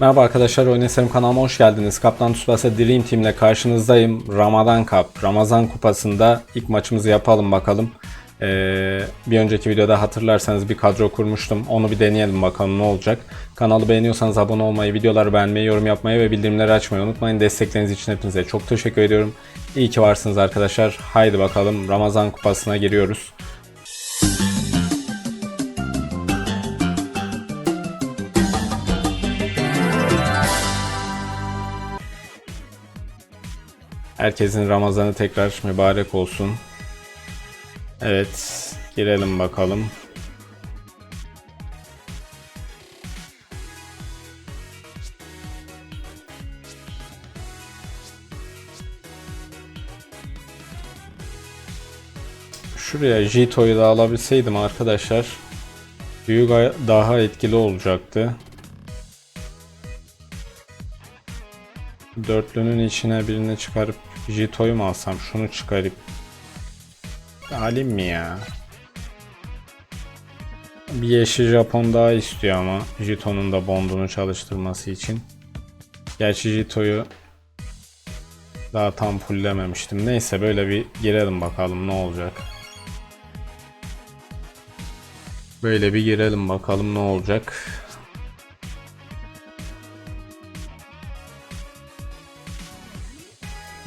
Merhaba arkadaşlar, Oyun kanalıma hoş geldiniz. Kaptan Tsubasa Dream Team ile karşınızdayım. Ramazan Cup, Ramazan Kupası'nda ilk maçımızı yapalım bakalım. Ee, bir önceki videoda hatırlarsanız bir kadro kurmuştum. Onu bir deneyelim bakalım ne olacak. Kanalı beğeniyorsanız abone olmayı, videoları beğenmeyi, yorum yapmayı ve bildirimleri açmayı unutmayın. Destekleriniz için hepinize çok teşekkür ediyorum. İyi ki varsınız arkadaşlar. Haydi bakalım Ramazan Kupası'na giriyoruz. Herkesin Ramazanı tekrar mübarek olsun. Evet, girelim bakalım. Şuraya Jito'yu da alabilseydim arkadaşlar büyük daha etkili olacaktı. Dörtlünün içine birini çıkarıp Jito'yu mu alsam? Şunu çıkarıp alayım mı ya? Bir yeşil Japon daha istiyor ama Jito'nun da bondunu çalıştırması için. Gerçi Jito'yu daha tam fulllememiştim. Neyse böyle bir girelim bakalım ne olacak. Böyle bir girelim bakalım ne olacak.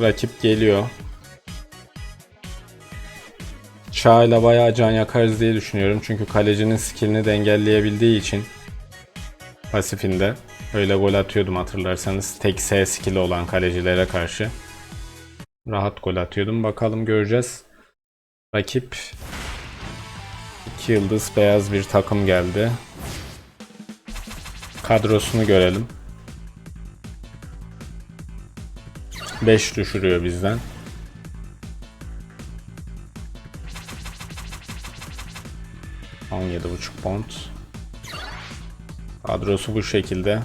Rakip geliyor. Çağ'la bayağı can yakarız diye düşünüyorum. Çünkü kalecinin skillini de engelleyebildiği için pasifinde öyle gol atıyordum hatırlarsanız. Tek S skill'i olan kalecilere karşı. Rahat gol atıyordum. Bakalım göreceğiz. Rakip 2 yıldız beyaz bir takım geldi. Kadrosunu görelim. 5 düşürüyor bizden. Buçuk pont. Kadrosu bu şekilde.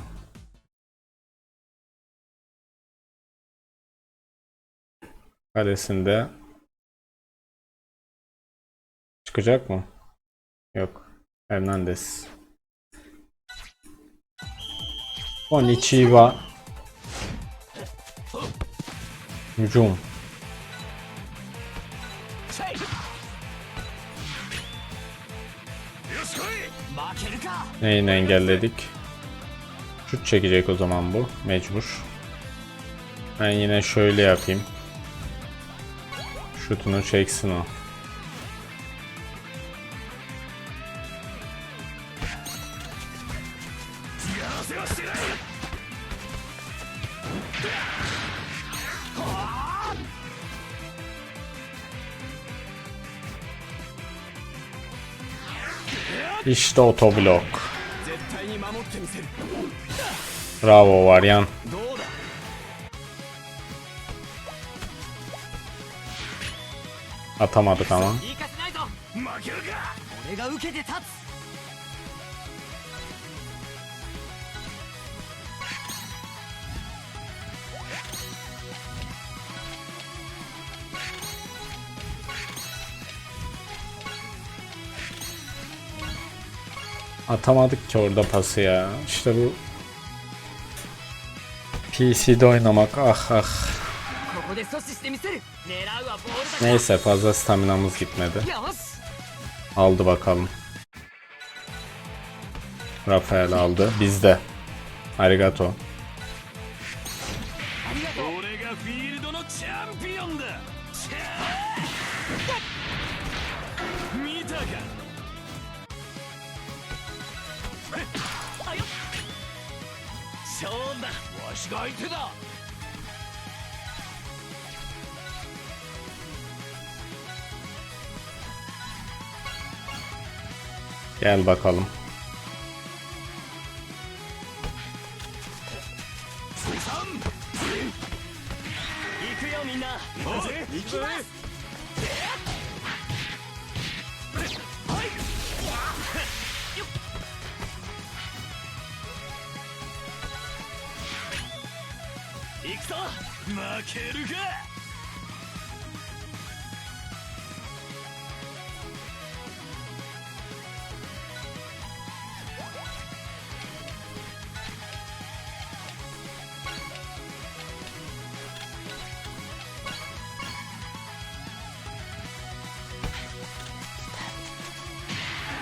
Kalesinde çıkacak mı? Yok. Hernandez. Konnichiwa. Hücum. Neyini engelledik? Şut çekecek o zaman bu. Mecbur. Ben yine şöyle yapayım. Şutunu çeksin o. İşte otoblok. Bravo Varyan. Atamadık ama. Atamadık ki orada pası ya. İşte bu PC'de oynamak ah ah. Neyse fazla staminamız gitmedi. Aldı bakalım. Rafael aldı. Bizde. Arigato. 勝負だ。わしが相手だ。Gel bakalım. 行けるか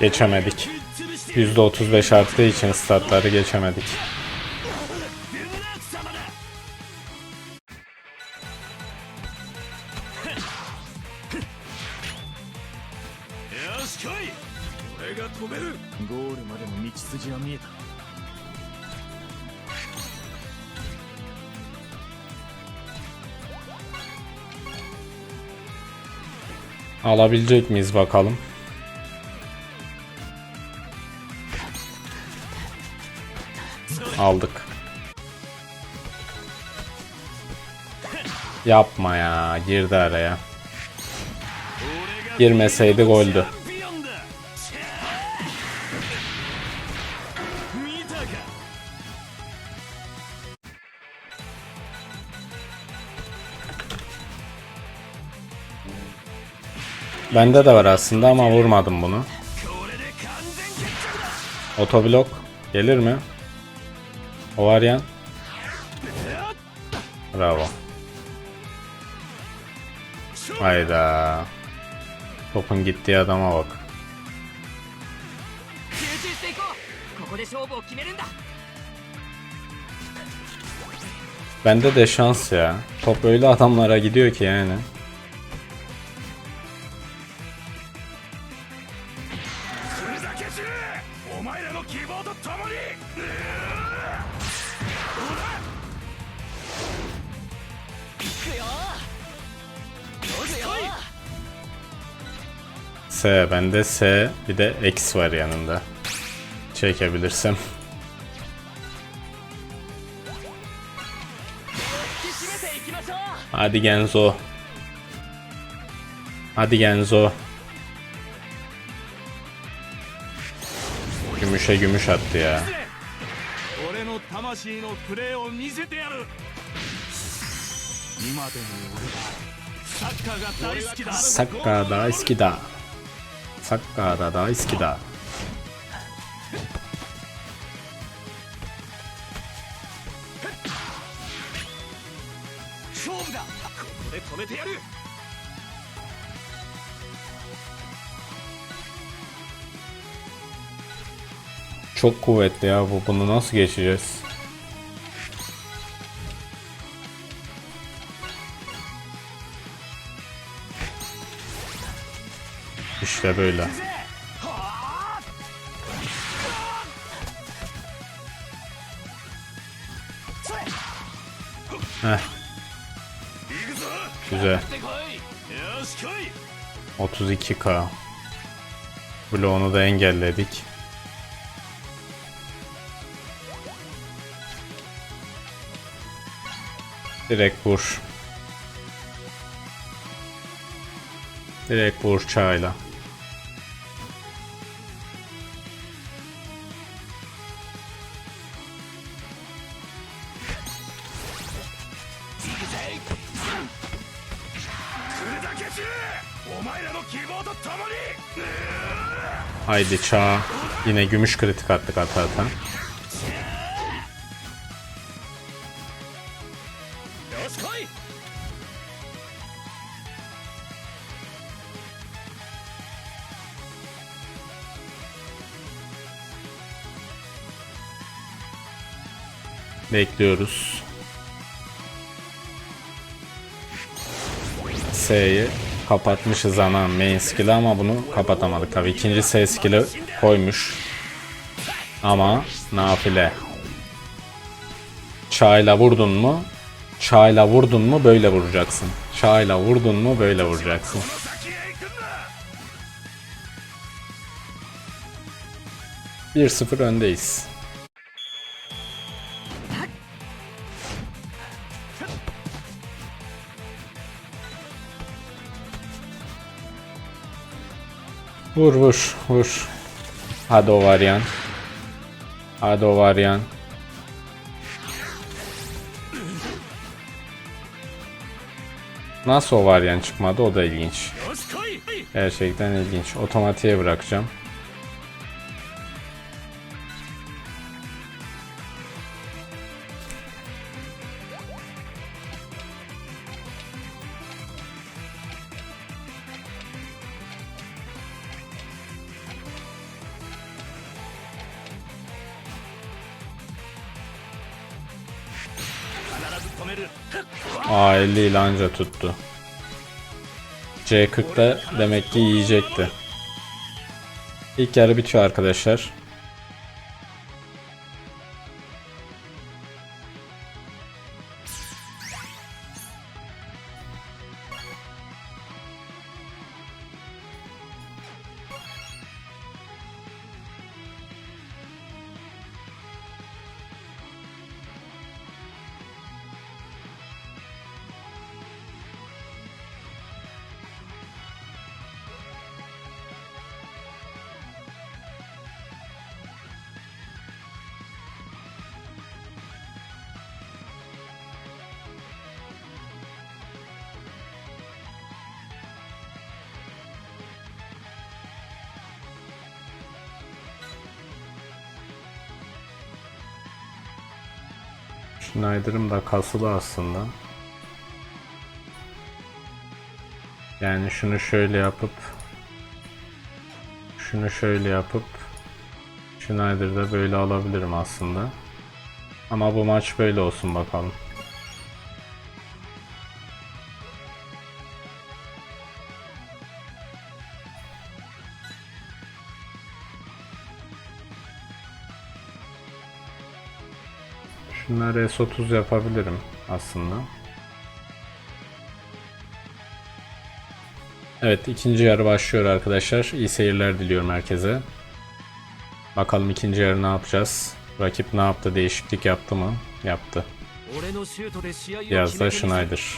geçemedik. %35 arttığı için statları geçemedik. Alabilecek miyiz bakalım. Aldık. Yapma ya. Girdi araya. Girmeseydi goldü. Bende de var aslında ama vurmadım bunu. Otoblok gelir mi? Ovaryan. Bravo. Hayda. Topun gittiği adama bak. Bende de şans ya. Top öyle adamlara gidiyor ki yani. S. Bende S bir de X var yanında. Çekebilirsem. Hadi Genzo. Hadi Genzo. Gümüşe gümüş attı ya. Sakka da iski da. サッカーが大好きだサッカー大好きだ。サッカーだ大好きだ。勝負だここで止めてやる Çok kuvvetli ya bu. Bunu nasıl geçeceğiz? İşte böyle. Heh. Güzel. ってこい İşte böyle. Heh. Güzel. 32k. Bloğunu da engelledik. Direkt vur. Direkt vur çayla. Haydi çağ. Yine gümüş kritik attık ata ata. Bekliyoruz. S'yi kapatmışız ana main skill'i ama bunu kapatamadık tabii. İkinci S skill'i koymuş. Ama nafile. Çayla vurdun mu? Çayla vurdun mu böyle vuracaksın. Çayla vurdun mu böyle vuracaksın. Bir sıfır öndeyiz. Vur vur vur. Hadi o var yan. Hadi o var yan. Nasıl o var yan çıkmadı o da ilginç. Gerçekten ilginç. Otomatiğe bırakacağım. 50 ile anca tuttu. C40 da demek ki yiyecekti. İlk yarı bitiyor arkadaşlar. Schneider'ım da kasılı aslında. Yani şunu şöyle yapıp şunu şöyle yapıp Schneider'da böyle alabilirim aslında. Ama bu maç böyle olsun bakalım. RS30 yapabilirim aslında. Evet ikinci yarı başlıyor arkadaşlar. İyi seyirler diliyorum herkese. Bakalım ikinci yarı ne yapacağız? Rakip ne yaptı? Değişiklik yaptı mı? Yaptı. Biraz da Schneider.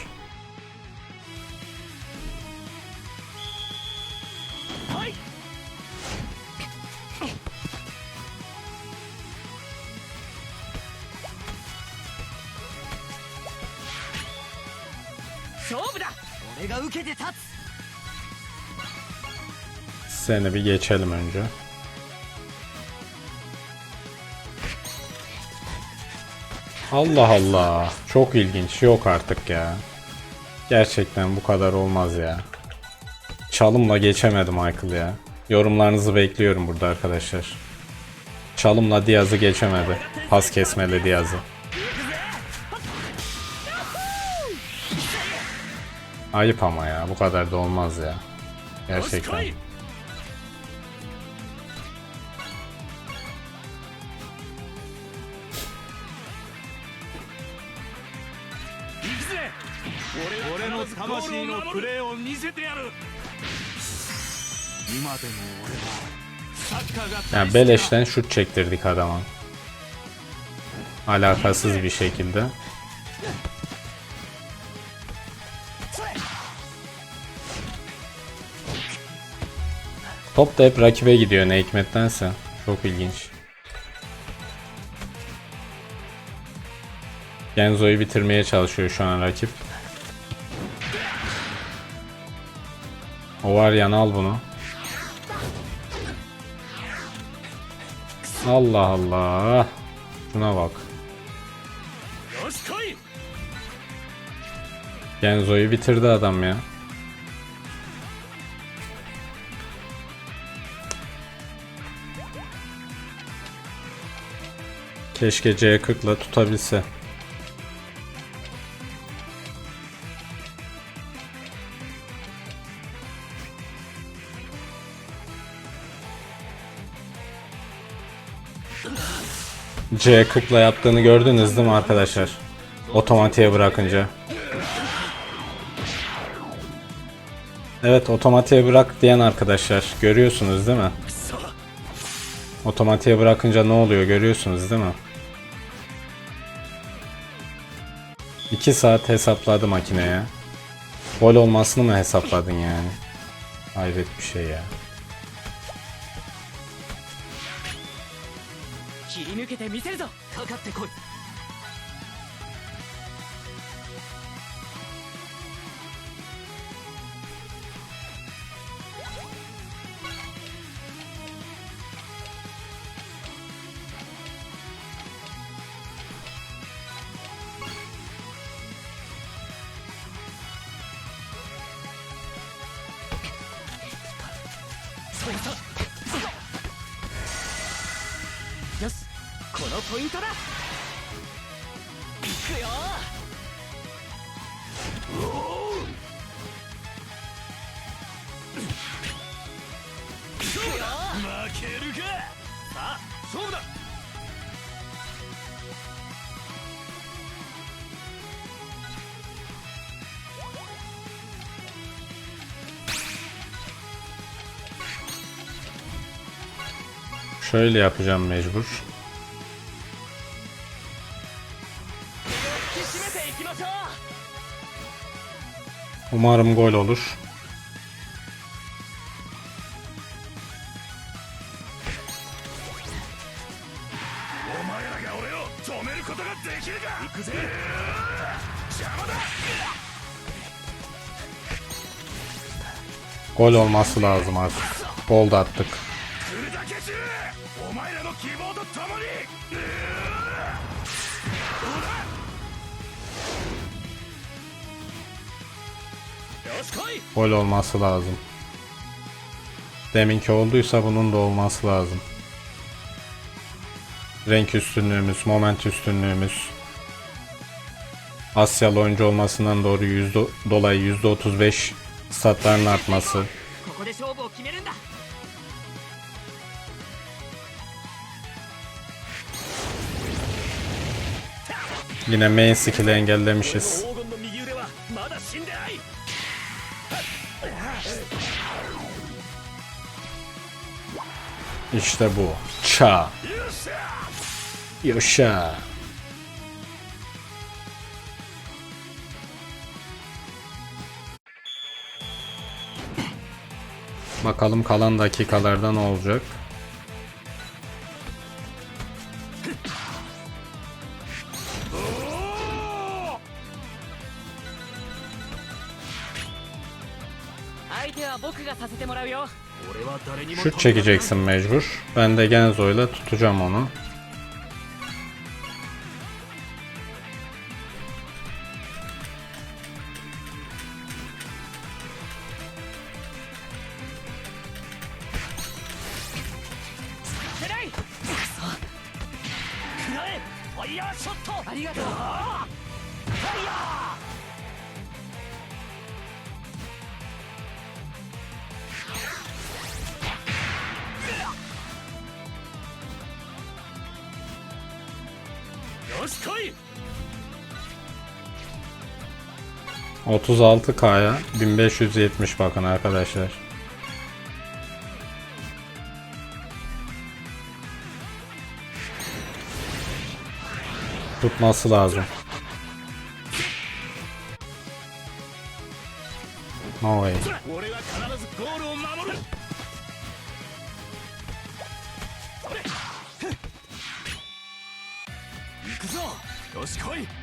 Seni bir geçelim önce. Allah Allah. Çok ilginç. Yok artık ya. Gerçekten bu kadar olmaz ya. Çalımla geçemedi Michael ya. Yorumlarınızı bekliyorum burada arkadaşlar. Çalımla Diaz'ı geçemedi. Pas kesmeli Diaz'ı. Ayıp ama ya. Bu kadar da olmaz ya. Gerçekten. 見せてやる今でも俺はサッカーが Yani 大好きだ beleşten şut çektirdik adama. Alakasız bir şekilde. Top da hep rakibe gidiyor ne hikmettense. Çok ilginç. Genzo'yu bitirmeye çalışıyor şu an rakip. O var yan al bunu. Allah Allah. Şuna bak. Genzo'yu bitirdi adam ya. Keşke C40'la tutabilse. C40'la yaptığını gördünüz değil mi arkadaşlar? Otomatiğe bırakınca. Evet otomatiğe bırak diyen arkadaşlar görüyorsunuz değil mi? Otomatiğe bırakınca ne oluyor görüyorsunuz değil mi? 2 saat hesapladı makineye. Gol olmasını mı hesapladın yani? Hayret bir şey ya. 受けてみせるぞ。かかってこい。ポイントだ。いくよ。負けるか。さあ勝負だ。Şöyle yapacağım mecbur. Umarım gol olur. Gol olması lazım artık. Gol da attık. Gol olması lazım. Deminki olduysa bunun da olması lazım. Renk üstünlüğümüz, moment üstünlüğümüz. Asyalı oyuncu olmasından doğru yüzde, dolayı %35 statların artması. Yine main skill'i engellemişiz. İşte bu. Ça. Yaşa. Bakalım kalan dakikalarda ne olacak? Şut çekeceksin mecbur. Ben de Genzo ile tutacağım onu. Fire 36K'ya 1570 bakın arkadaşlar. Tutması lazım. No way. 俺は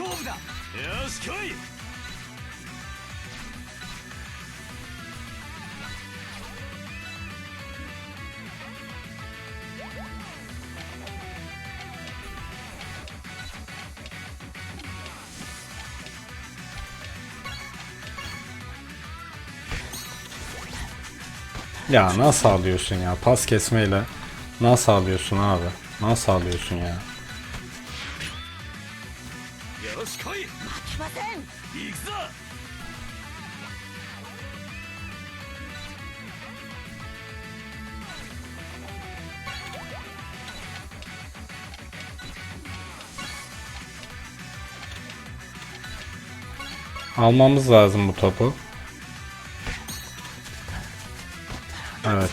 勝負だよし来い Ya nasıl alıyorsun ya? Pas kesmeyle nasıl alıyorsun abi? Nasıl alıyorsun ya? ません行くぞ Almamız lazım bu topu. Evet.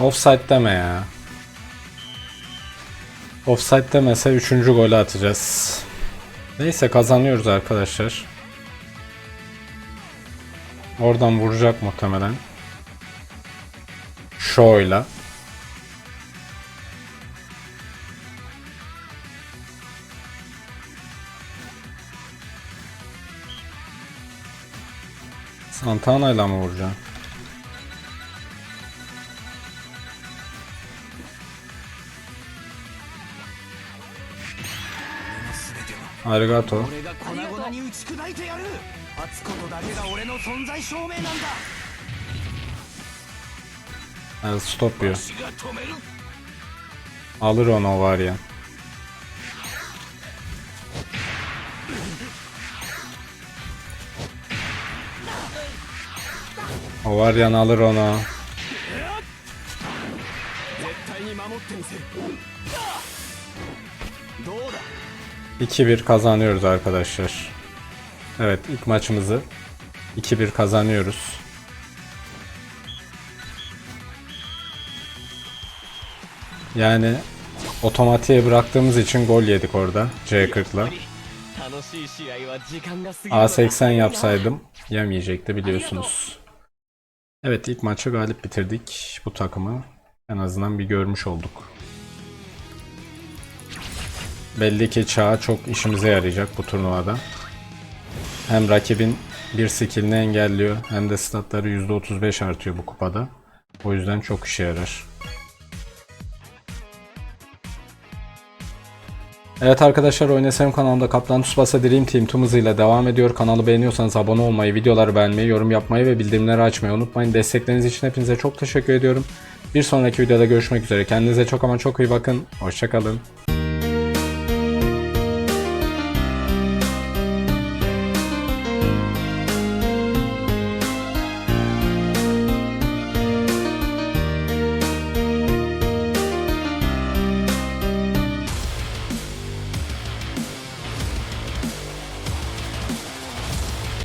Offside deme ya. Offside demese 3. golü atacağız. Neyse kazanıyoruz arkadaşlar. Oradan vuracak muhtemelen. Show'yla. Santana ile mi vuracaksın? Arigato. 俺が粉々に打ち砕いてやるとだけが俺の存在証明なんだ Ha, stop る Alır onu o var ya. O var ya alır onu. 2-1 kazanıyoruz arkadaşlar. Evet ilk maçımızı 2-1 kazanıyoruz. Yani otomatiğe bıraktığımız için gol yedik orada C40'la. A80 yapsaydım yemeyecekti biliyorsunuz. Evet ilk maçı galip bitirdik bu takımı. En azından bir görmüş olduk. Belli ki çağ çok işimize yarayacak bu turnuvada. Hem rakibin bir skillini engelliyor hem de statları %35 artıyor bu kupada. O yüzden çok işe yarar. Evet arkadaşlar Oynasam kanalında Kaplan Tsubasa Dream Team tüm hızıyla devam ediyor. Kanalı beğeniyorsanız abone olmayı, videoları beğenmeyi, yorum yapmayı ve bildirimleri açmayı unutmayın. Destekleriniz için hepinize çok teşekkür ediyorum. Bir sonraki videoda görüşmek üzere. Kendinize çok ama çok iyi bakın. Hoşçakalın.